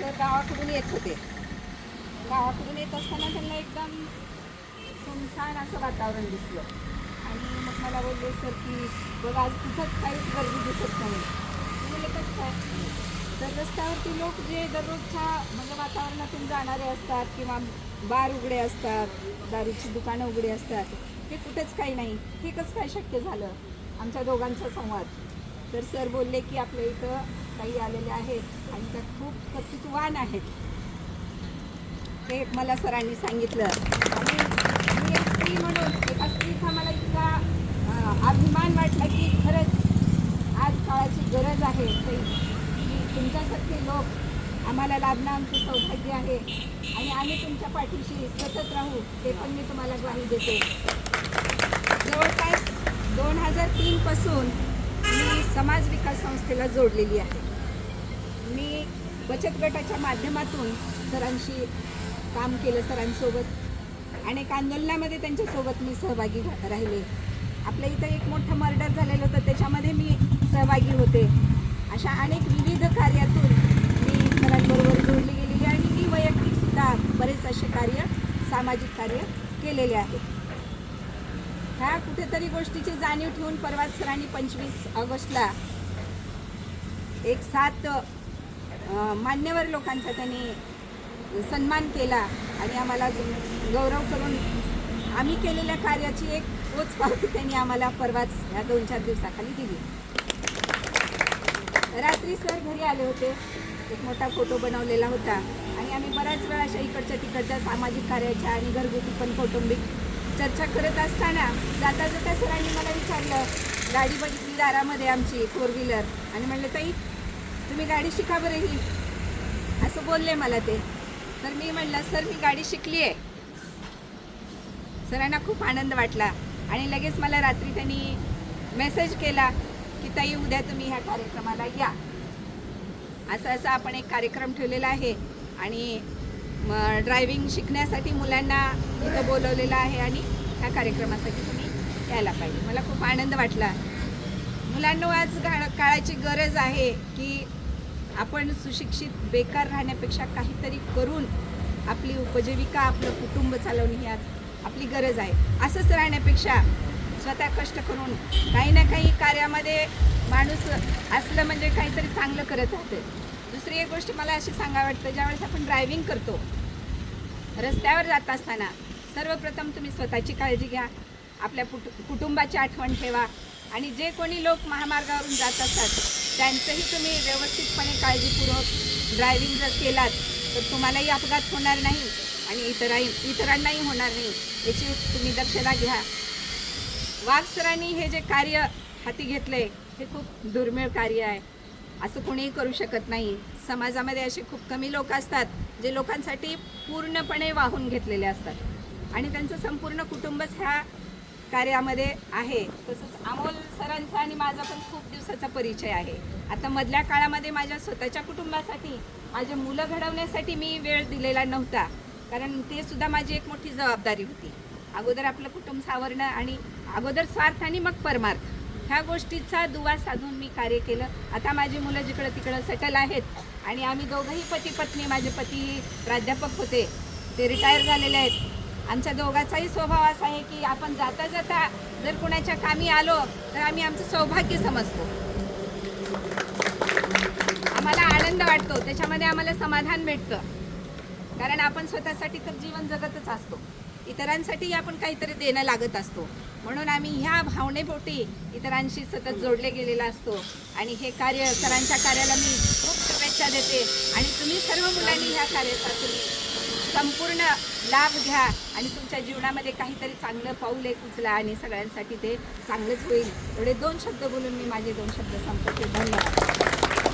Sir गावाकडून येत होते. गावाकडून येत असताना त्यांना एकदम सुनसान असं वातावरण दिसलं. आणि मग मला बोलले सर की बघ आज तिथंच काहीच गर्दी दिसत नाही. म्हणजे कसं काय? तर रस्त्यावरती लोक जे दररोजच्या म्हणजे वातावरणातून जाणारे असतात किंवा बार उघडे असतात दारूची दुकानं उघडी असतात हे कुठेच काही नाही. हे कसं काय शक्य झालं? आमच्या दोघांचा संवाद. तर सर बोलले की आपल्या इथं काही आलेले आहेत आणि त्या खूप कर्तृत्ववान आहेत. हे मला सरांनी सांगितलं. आणि मी एक स्त्री म्हणून एका स्त्रीचा मला इतका अभिमान वाटला की खरंच आज काळाची गरज आहे. की की तुमच्यासारखे लोक आम्हाला लाभणं आमचं सौभाग्य आहे. आणि आम्ही तुमच्या पाठीशी सतत राहू ते पण मी तुम्हाला ग्वाही देते. जवळपास दोन हजार तीनपासून मी समाज विकास संस्थेला जोडलेली आहे. मी बचत गटाच्या माध्यमातून सरांशी काम केलं सरांसोबत. अनेक आंदोलनामध्ये त्यांच्यासोबत मी सहभागी राहिले. आपल्या इथं एक मोठं मर्डर झालेलं होतं त्याच्यामध्ये मी सहभागी होते. अशा अनेक विविध कार्यातून मी सरांबरोबर जोडली गेलेली आणि मी वैयक्तिकसुद्धा बरेच असे कार्य सामाजिक कार्य केलेले आहेत ह्या कुठेतरी गोष्टीची जाणीव ठेवून परवाच सरांनी पंचवीस ऑगस्टला एक सात मान्यवर लोकांचा त्यांनी सन्मान केला आणि आम्हाला गौरव करून आम्ही केलेल्या कार्याची एक पोच पावती त्यांनी आम्हाला परवाच ह्या दोन चार दिवसाखाली दिली. रात्री सर घरी आले होते एक मोठा फोटो बनवलेला होता आणि आम्ही बऱ्याच वेळा अशा इकडच्या तिकडच्या सामाजिक कार्याच्या आणि घरगुती पण कौटुंबिक चर्चा करत असताना जाता जाता सरांनी मला विचारलं गाडी बघितली दारामध्ये आमची फोर व्हीलर आणि म्हणलं ताई तुम्ही गाडी शिका बरं ही. असं बोलले मला ते. तर मी म्हणलं सर मी गाडी शिकली आहे सरांना खूप आनंद वाटला आणि लगेच मला रात्री त्यांनी मेसेज केला की ताई उद्या तुम्ही ह्या कार्यक्रमाला या. असं असं आपण एक कार्यक्रम ठेवलेला आहे आणि ड्रायव्हिंग शिकण्यासाठी मुलांना इथं बोलवलेलं आहे आणि ह्या कार्यक्रमासाठी तुम्ही यायला पाहिजे. मला खूप आनंद वाटला. मुलांना आज घाण काळाची गरज आहे की आपण सुशिक्षित बेकार राहण्यापेक्षा काहीतरी करून आपली उपजीविका आपलं कुटुंब चालवणे ही आज आपली गरज आहे. असंच राहण्यापेक्षा स्वतः कष्ट करून काही ना काही कार्यामध्ये माणूस असलं म्हणजे काहीतरी चांगलं करत होते दुसरी एक गोष्ट मला अशी सांगा वाटतं ज्यावेळेस आपण ड्रायव्हिंग करतो रस्त्यावर जात असताना सर्वप्रथम तुम्ही स्वतःची काळजी घ्या. आपल्या कुटु कुटुंबाची आठवण ठेवा. आणि जे कोणी लोक महामार्गावरून जात असतात त्यांचंही तुम्ही व्यवस्थितपणे काळजीपूर्वक ड्रायव्हिंग जर केलात तर तुम्हालाही अपघात होणार नाही आणि इतराही इतरांनाही होणार नाही. याची तुम्ही दक्षता घ्या. वाघ सरांनी हे जे कार्य हाती घेतलंय हे खूप दुर्मिळ कार्य आहे. असं कोणीही करू शकत नाही. समाजामध्ये असे खूप कमी लोक असतात जे लोकांसाठी पूर्णपणे वाहून घेतलेले असतात. आणि त्यांचं संपूर्ण कुटुंबच ह्या कार्यामध्ये आहे. तसंच अमोल सरांचा आणि माझा पण खूप दिवसाचा परिचय आहे. आता मधल्या काळामध्ये माझ्या स्वतःच्या कुटुंबासाठी माझे मुलं घडवण्यासाठी मी वेळ दिलेला नव्हता. कारण ते सुद्धा माझी एक मोठी जबाबदारी होती. अगोदर आपलं कुटुंब सावरणं आणि अगोदर स्वार्थ आणि मग परमार्थ. ह्या गोष्टीचा दुवा साधून मी कार्य केलं. आता माझी मुलं जिकडं तिकडं सेटल आहेत आणि आम्ही दोघंही पती पत्नी माझे पती प्राध्यापक होते. ते रिटायर झालेले आहेत. आमच्या दोघाचाही स्वभाव असा आहे की आपण जाता जाता जर कुणाच्या कामी आलो तर आम्ही आमचं सौभाग्य समजतो. आम्हाला आनंद वाटतो त्याच्यामध्ये आम्हाला समाधान भेटतं. कारण आपण स्वतःसाठी तर जीवन जगतच असतो. इतरांसाठी आपण काहीतरी देणं लागत असतो. म्हणून आम्ही ह्या भावनेपोटी इतरांशी सतत जोडले गेलेला असतो. आणि हे कार्य सरांच्या कार्याला मी खूप शुभेच्छा देते. आणि तुम्ही सर्व मुलांनी ह्या कार्याचा तुम्ही संपूर्ण लाभ घ्या आणि तुमच्या जीवनामध्ये काहीतरी चांगलं पाऊल एक उचला आणि सगळ्यांसाठी ते चांगलंच होईल. एवढे दोन शब्द बोलून मी माझे दोन शब्द संपवते. धन्यवाद.